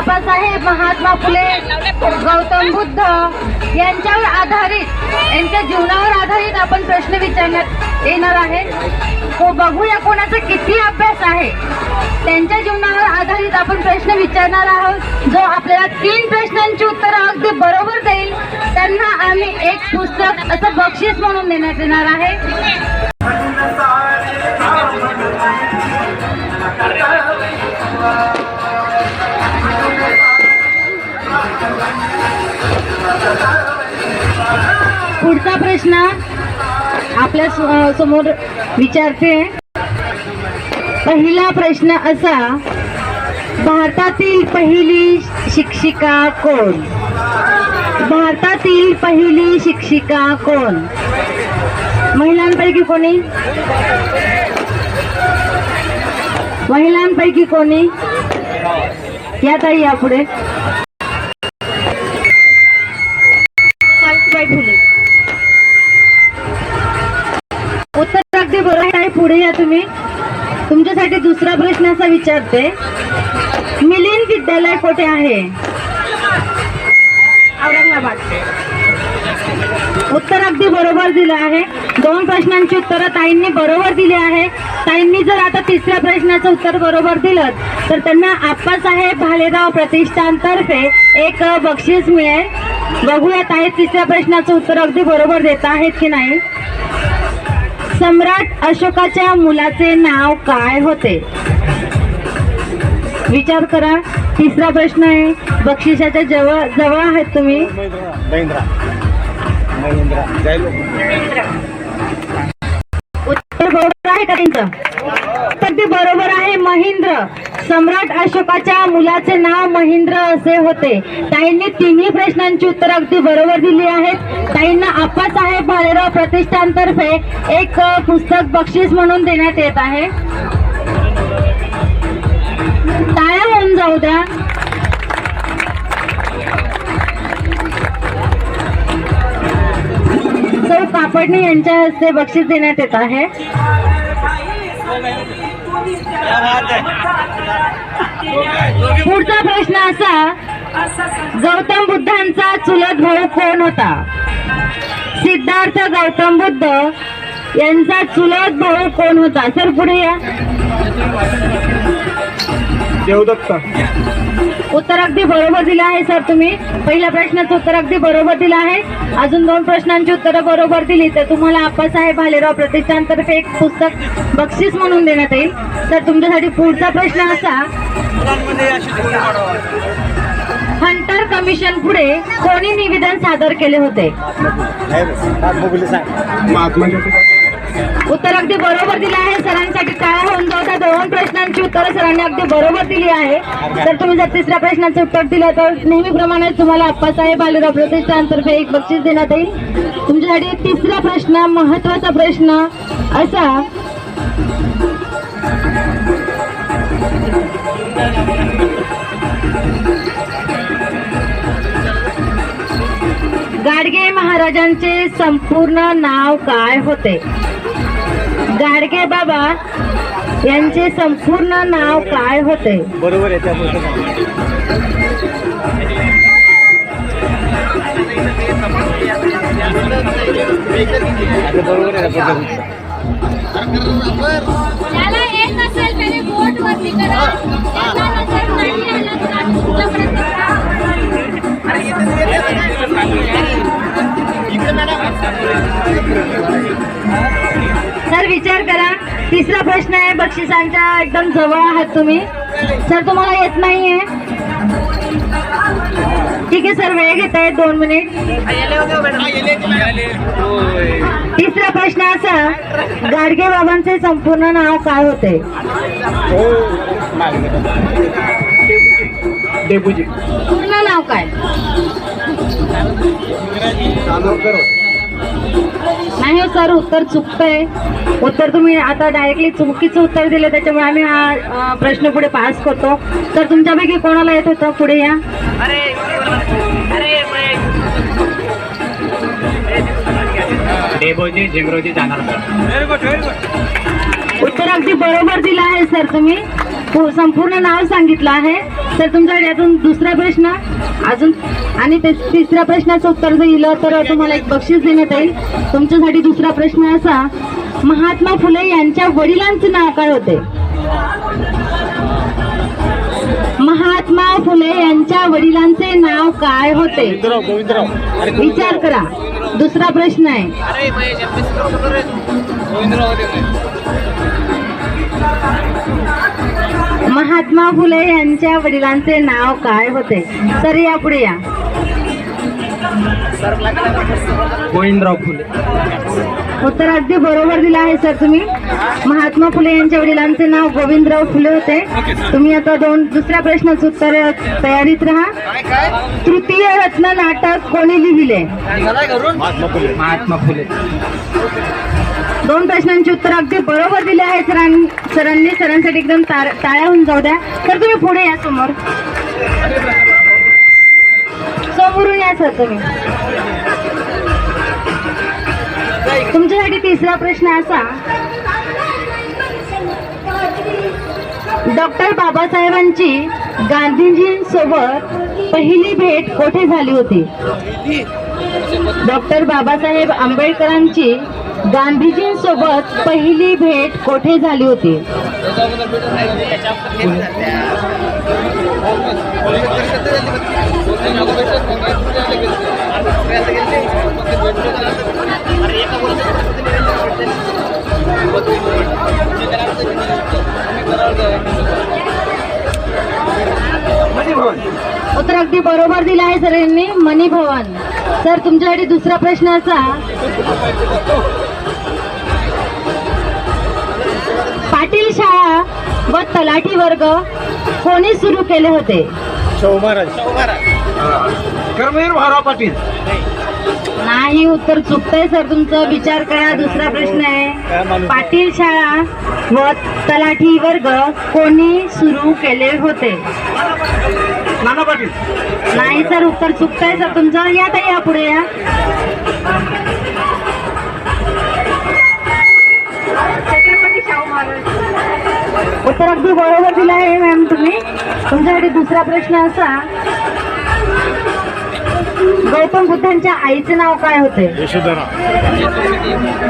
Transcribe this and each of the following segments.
बाबासाहेब महात्मा फुले गौतम बुद्ध यांच्यावर आधारित यांच्या जीवनावर आधारित आपण प्रश्न विचारण्यात येणार आहे. हो बघूया कोणाचा किती अभ्यास आहे. त्यांच्या जीवनावर आधारित आपण प्रश्न विचारणार आहोत. जो आपल्याला तीन प्रश्नांची उत्तरं अगदी बरोबर देईल त्यांना आम्ही एक पुस्तक असं बक्षीस म्हणून देण्यात येणार आहे. पुढचा प्रश्न आपल्यासमोर विचारते. पहिला प्रश्न असा भारतातील पहिली शिक्षिका कोण? भारतातील पहिली शिक्षिका कोण? महिलांपैकी कोणी? महिलांपैकी कोणी? या ताई या पुढे. सावित्रीबाई फुले अगदी बरोबर आहे पुढे या तुम्ही. तुमच्यासाठी दुसरा प्रश्न असा विचारते. मिलिंद विद्यालय कोठे आहे? औरंगाबाद. उत्तर अगदी बरोबर दिलं आहे. दोन प्रश्नांची उत्तरं ताईंनी बरोबर दिली आहे. ताईंनी जर आता तिसऱ्या प्रश्नाचं उत्तर बरोबर दिलं तर त्यांना आप्पासाहेब भालेराव प्रतिष्ठानतर्फे एक बक्षीस मिळेल. बघूया ताई तिसऱ्या प्रश्नाचं उत्तर अगदी बरोबर देत आहेत की नाही. सम्राट अशोकाच्या मुलाचे नाव काय होते? विचार करा. तिसरा प्रश्न आहे. बक्षिसाच्या जवळ जवळ आहेत तुम्ही. आहे का त्यांचं? तर ते बरोबर आहे महेंद्र. सम्राट अशोकाच्या मुलाचे नाव महेंद्र असे होते. ताईंनी तिन्ही प्रश्नांची उत्तर अगदी बरोबर दिली आहेत. ताईंना आप्पासाहेब भालेराव प्रतिष्ठानतर्फे एक पुस्तक बक्षीस म्हणून देण्यात येत आहे. टाळ्या होऊन जाऊ द्या. सौ कापडणे यांच्या हस्ते बक्षीस देण्यात येत आहे. पुढचा प्रश्न असा गौतम बुद्धांचा चुलत भाऊ कोण होता? सिद्धार्थ गौतम बुद्ध यांचा चुलत भाऊ कोण होता? सर पुढे या. देवदत्त उत्तर अगदी बरोबर दिलं आहे सर तुम्ही. पहिल्या प्रश्नाचं उत्तर अगदी बरोबर दिलं आहे. अजून दोन प्रश्नांची उत्तरं बरोबर दिली तर तुम्हाला आप्पासाहेब भालेराव प्रतिष्ठानतर्फे एक पुस्तक बक्षीस म्हणून देण्यात येईल. तर तुमच्यासाठी पुढचा प्रश्न असा. हंटर कमिशन पुढे कोणी निवेदन सादर केले होते? महात्मा उत्तर अगदी बरोबर दिलं आहे. सरांसाठी काय होऊन जाऊ दोन प्रश्नांची उत्तरं सरांनी अगदी बरोबर दिली आहे. तर तुम्ही जर तिसऱ्या प्रश्नाचं उत्तर दिलं तर नेहमीप्रमाणे तुम्हाला अप्पासाहेब बालेराव प्रतिष्ठानतर्फे एक बक्षीस देण्यात येईल. तुमच्यासाठी तिसरा प्रश्न महत्त्वाचा प्रश्न असा. गाडगे महाराजांचे संपूर्ण नाव काय होते? गाडगे बाबा यांचे संपूर्ण नाव काय होते? बरोबर बरोबर सर विचार करा. तिसरा प्रश्न आहे बक्षिसांच्या एकदम जवळ आहात तुम्ही. सर तुम्हाला येत नाहीये. ठीक आहे सर वेळ घेत आहे दोन मिनिट. तिसरा प्रश्न असा गाडगे बाबांचे संपूर्ण नाव काय होते? पूर्ण नाव काय. नाही हो सर उत्तर चुकतंय. उत्तर तुम्ही आता डायरेक्टली चुकीचं उत्तर दिलं त्याच्यामुळे आम्ही हा प्रश्न पुढे पास करतो. तर तुमच्यापैकी कोणाला येत होतं पुढे या? डेबोजी झिंगरोजी जाणार उत्तर अगदी बरोबर दिलं आहे सर तुम्ही. संपूर्ण नाव सांगितलं आहे. तर तुमच्याकडे यातून दुसरा प्रश्न अजून आणि ते तिसऱ्या प्रश्नाचं उत्तर दिलं तर तुम्हाला एक बक्षीस देण्यात येईल. तुमच्यासाठी दुसरा प्रश्न असा महात्मा फुले यांच्या वडिलांचे नाव काय होते? महात्मा फुले यांच्या वडिलांचे नाव काय होते? विचार करा. दुसरा प्रश्न आहे. गोविंदराव महात्मा फुले यांच्या वडिलांचे नाव काय होते? तर या पुढे या. गोविंदराव फुले. उत्तर अगदी बरोबर दिलं आहे सर तुम्ही. महात्मा फुले यांच्या वडिलांचे नाव गोविंदराव फुले होते. तुम्ही आता दोन दुसऱ्या प्रश्नाचं उत्तर तयारीत राहा. तृतीय रत्न नाटक कोणी लिहिले? महात्मा फुले महात्मा फुले. दोन प्रश्नांची उत्तर अगदी बरोबर दिली आहे सरांनी सरांनी. सरांसाठी एकदम टाळ्या होऊन जाऊ द्या. तर तुम्ही पुढे या समोर. समोरून या सर तुम्ही. तुमच्यासाठी तिसरा प्रश्न असा. डॉक्टर बाबासाहेबांची गांधीजींसोबत पहिली भेट कोठे झाली होती? डॉक्टर बाबासाहेब आंबेडकरांची गांधीजींसोबत पहिली भेट कोठे झाली होती? उत्तर अगदी बरोबर दिलं आहे सर यांनी. मनी भवन. सर तुमच्यासाठी दुसरा प्रश्न असा. पाटील शाळा व तलाठी वर्ग कोणी सुरू केले होते? शाहू महाराज. कर्मवीर पाटील. नाही उत्तर चुकतंय सर. तुमचं विचार करा. दुसरा प्रश्न आहे. पाटील शाळा व तलाठी वर्ग कोणी सुरू केले होते? नाना पाटील. नाही सर. उत्तर चुकतंय सर. तुमचं या ताई या पुढे या. अगदी बरोबर दिलं आहे मॅम तुम्ही. तुमच्यासाठी दुसरा प्रश्न असा गौतम बुद्धांच्या आईचे नाव काय होते यशोधरा गौतम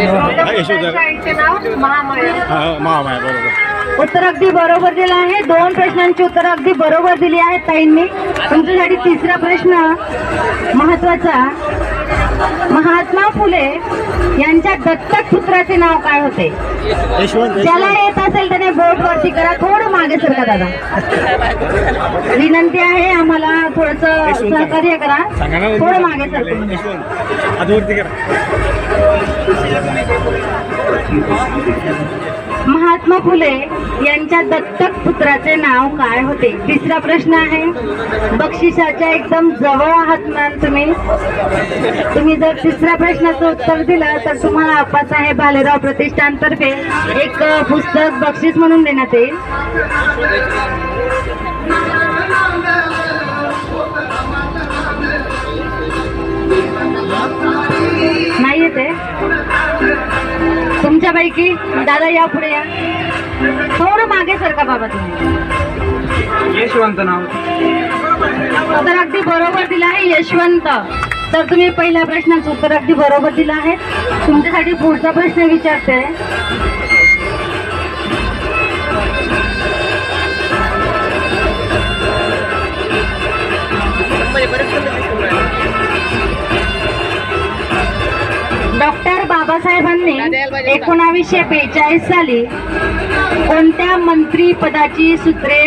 यशोधरा. बुद्धांच्या आईचे नाव महामाया. हा महामाया बरोबर. उत्तर अगदी बरोबर दिलं आहे. दोन प्रश्नांची उत्तर अगदी बरोबर दिली आहेत ताईंनी. तुमच्यासाठी तिसरा प्रश्न महत्त्वाचा. महात्मा फुले यांच्या दत्तक पुत्राचे नाव काय होते? ज्याला येत असेल त्याने बोट वरती करा. थोडं मागे सरका दादा. विनंती आहे आम्हाला थोडस सहकार्य करा. थोडं मागे सरका. महात्मा फुले यांच्या दत्तक पुत्राचे नाव काय होते? तिसरा प्रश्न आहे. बक्षिसाच्या एकदम जवळ आहात मॅम तुम्ही. तुम्ही जर तिसऱ्या प्रश्नाचं उत्तर दिलं तर तुम्हाला आप्पासाहेब भालेराव प्रतिष्ठानतर्फे एक पुस्तक बक्षीस म्हणून देण्यात येईल. नाही येते? तुमच्यापैकी दादा या पुढे या. थोडं मागे सरका बाबा तुम्ही. यशवंत नाव. उत्तर अगदी बरोबर दिलं आहे यशवंत. तर तुम्ही पहिल्या प्रश्नाचं उत्तर अगदी बरोबर दिलं आहे. तुमच्यासाठी पुढचा प्रश्न विचारते. एकोणावीसशे बेचाळीस साली कोणत्या मंत्री पदाची सूत्रे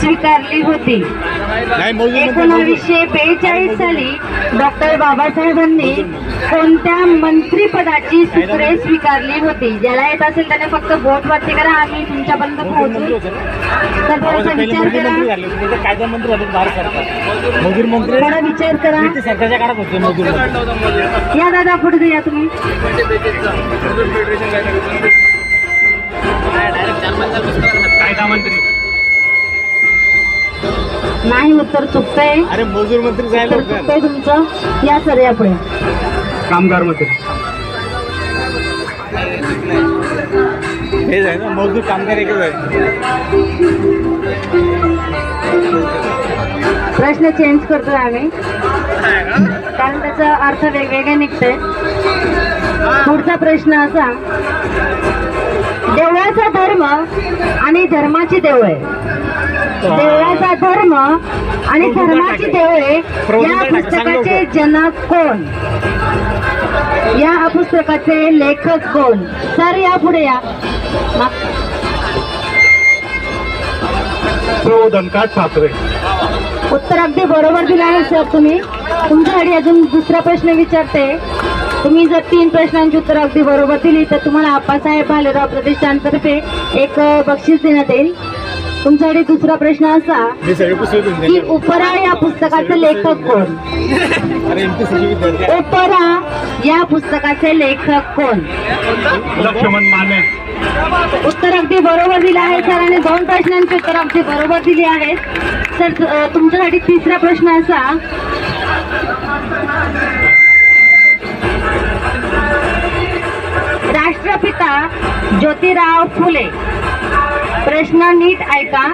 स्वीकारली होती? एकोणावीसशे बेचाळीस साली डॉक्टर बाबासाहेबांनी कोणत्या मंत्रीपदाची सूत्रे स्वीकारली होती? ज्याला येत असेल त्याने फक्त बोट वरती करा आम्ही तुमच्यापर्यंत पोहोचू. तर थोडासा विचार करा. कायदा मंत्री झाले भारत सरकार मजूर मंत्री थोडा विचार करा. ते सरकारच्या काळात होते मजूर मंत्री या दादा पुढे या तुम्ही. कायदा मंत्री. नाही उत्तर चुकतंय. अरे मजूर मंत्री जायला चुकतंय तुमचं. या सर या पुढे. कामगार मंत्री हेच आहे ना मजदूर कामगार एकच आहे. प्रश्न चेंज करतोय आम्ही. कारण त्याचा अर्थ वेगवेगळे निघते पुढचा प्रश्न असा देवळाचा धर्म आणि धर्माची देवळे. देवळाचा धर्म आणि धर्माची देवळे या पुस्तकाचे जनक कोण? या पुस्तकाचे लेखक कोण? सर या पुढे या. प्रबोधनकार ठाकरे. उत्तर अगदी बरोबर दिलं आहे सर तुम्ही. तुमच्यासाठी अजून दुसरा प्रश्न विचारते. तुम्ही जर तीन प्रश्नांची उत्तर अगदी बरोबर दिली तर तुम्हाला आप्पासाहेब भालेराव प्रतिष्ठानतर्फे एक बक्षीस देण्यात येईल. तुमच्यासाठी दुसरा प्रश्न असा की उपरा या पुस्तकाचे लेखक कोण? उपरा या पुस्तकाचे लेखक कोण? लक्ष्मण माने. उत्तर अगदी बरोबर दिलं आहे सर आणि दोन प्रश्नांची उत्तर अगदी बरोबर दिली आहेत. सर तुमच्यासाठी तिसरा प्रश्न असा. राष्ट्रपिता ज्योतिराव फुले. प्रश्न नीट ऐका.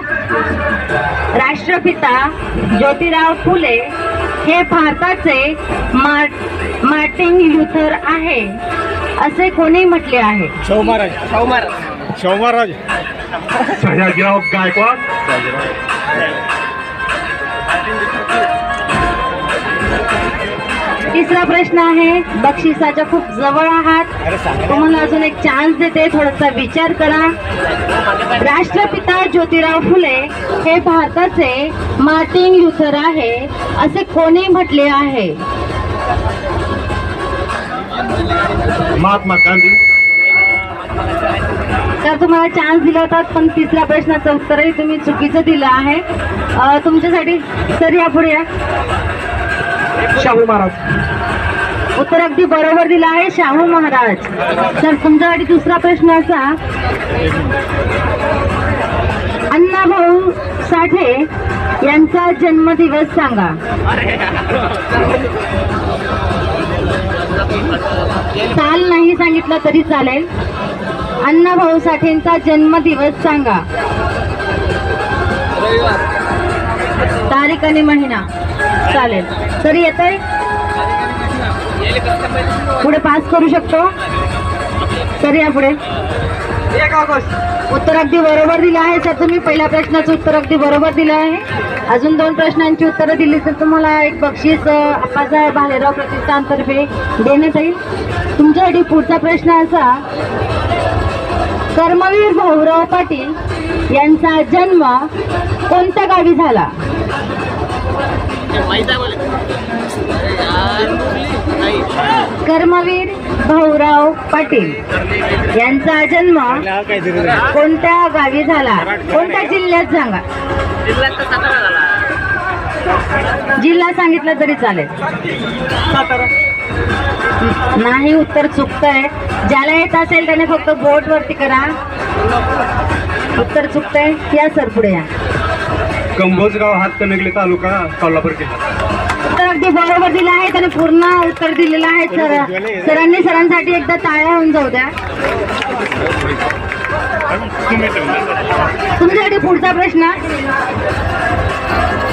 राष्ट्रपिता ज्योतिराव फुले हे भारताचे मार्ट मार्टिन लुथर आहे. असे कोणी म्हटले आहे? शाहू महाराज. शाहू महाराज. शाहू महाराज. सयाजीराव गायकवाड. तिसरा प्रश्न आहे बक्षिसाच्या खूप जवळ आहात. तुम्हाला अजून एक चान्स देते थोडासा विचार करा. राष्ट्रपिता ज्योतिराव फुले हे भारताचे मार्टिन लुथर आहे असे कोणी म्हटले आहे? महात्मा गांधी. तर तुम्हाला चान्स दिला होता पण तिसऱ्या प्रश्नाचं उत्तरही तुम्ही चुकीचं दिलं आहे. तुमच्यासाठी सर या पुढे या. शाहू महाराज. उत्तर अगदी बरोबर दिलं आहे शाहू महाराज. तर तुमच्यासाठी दुसरा प्रश्न असा अण्णा भाऊ साठे यांचा जन्मदिवस सांगा. साल नाही सांगितलं तरी चालेल. अण्णा भाऊ साठेंचा जन्मदिवस सांगा. तारीख आणि महिना. चालेल. तरी येत आहे पुढे पास करू शकतो? तर या पुढे. उत्तर अगदी बरोबर दिलं आहे सर तुम्ही. पहिल्या प्रश्नाचं उत्तर अगदी बरोबर दिलं आहे. अजून दोन प्रश्नांची उत्तरं दिली तर तुम्हाला एक बक्षीस अप्पासाहेब भालेराव प्रतिष्ठानतर्फे देण्यात येईल. तुमच्यासाठी पुढचा प्रश्न असा कर्मवीर भाऊराव पाटील यांचा जन्म कोणत्या गावी झाला? कर्मवीर भाऊराव पाटील यांचा जन्म कोणत्या गावी झाला? कोणत्या जिल्ह्यात सांगा? जिल्हा सांगितलं तरी चालेल. नाही उत्तर चुकतंय. ज्याला येत असेल त्याने फक्त बोट वरती करा. उत्तर चुकतंय. या सर पुढे या. कंभोजगाव हातकणंगले तालुका कोल्हापूर जिल्हा. अगदी बरोबर दिलं आहे त्याने पूर्ण उत्तर दिलेलं आहे. सर सरांनी सरांसाठी एकदा टाळ्या होऊन जाऊ द्या. तुमच्यासाठी पुढचा प्रश्न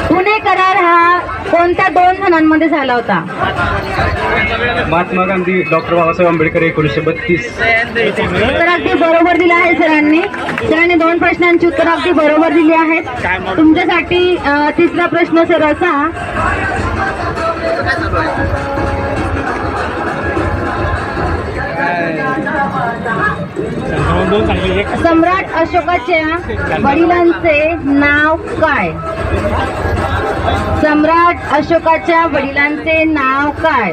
पुणे करार हा कोणत्या दोन जणांमध्ये झाला होता? महात्मा गांधी डॉक्टर बाबासाहेब आंबेडकर एकोणीसशे बत्तीस. तर अगदी बरोबर दिलं आहे सरांनी. सरांनी दोन प्रश्नांची उत्तर अगदी बरोबर दिली आहेत. तुमच्यासाठी तिसरा प्रश्न सर असा. सम्राट अशोकाच्या वडिलांचे नाव काय? सम्राट अशोकाच्या वडिलांचे नाव काय?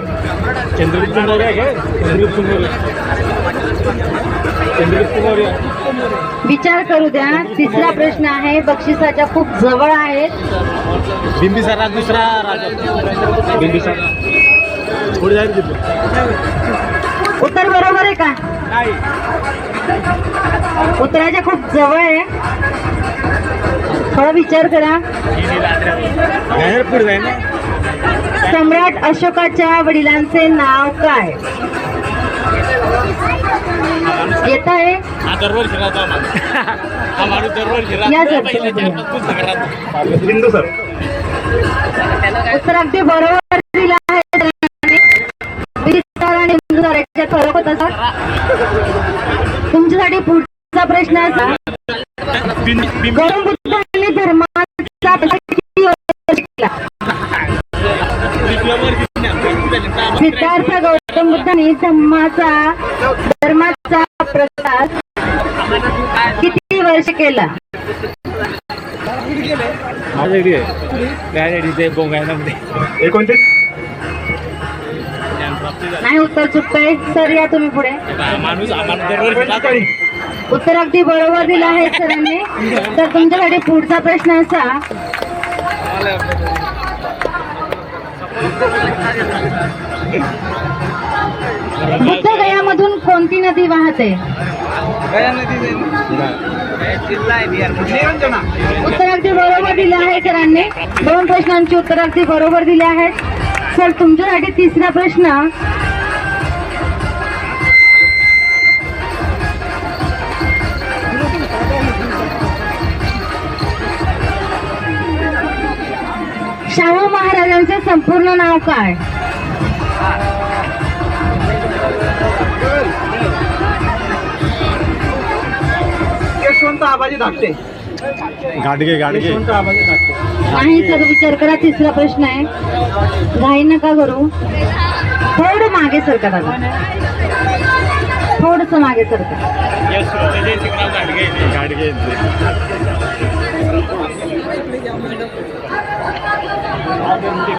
विचार करू द्या. तिसरा प्रश्न आहे. बक्षिसाच्या खूप जवळ आहेत. बिंबिसारा दुसरा राजा. बिंबिसारा. पुढे जाईल तिथं. उत्तर बरोबर आहे का? नाही. उत्तराच्या खूप जवळ आहे. थोडा विचार करा. सम्राट अशोकाच्या वडिलांचे नाव काय? येत आहे? हा हा उत्तर अगदी बरोबर दिलं आहे सरांनी. विस्तार आणि उंदीर याच्यात फरक होता सर तुमच्यासाठी पुढचा प्रश्न असा गौतम बुद्धांनी धर्माचा? सिद्धार्थ गौतम बुद्धांनी धम्माचा धर्माचा प्रसार किती वर्ष केला एकोणतीस नाही उत्तर चुकतंय. सर या तुम्ही पुढे. माणूस उत्तर अगदी बरोबर दिलं आहे सरांनी तर तुमच्यासाठी पुढचा प्रश्न असा. बुद्ध गयामधून कोणती नदी वाहते? उत्तर अगदी बरोबर दिलं आहे सरांनी. दोन प्रश्नांची उत्तर अगदी बरोबर दिली आहेत. सर तुमच्यासाठी तिसरा प्रश्न. शाहू महाराजांचे संपूर्ण नाव काय? यशवंत आबाजी धाकटे. गाडगे गाडगे. नाही सर विचार करा तिसरा प्रश्न आहे. घाई नका करू. थोडं मागे सरका दादा. थोडस मागे सरका. गाडगे गाडगे.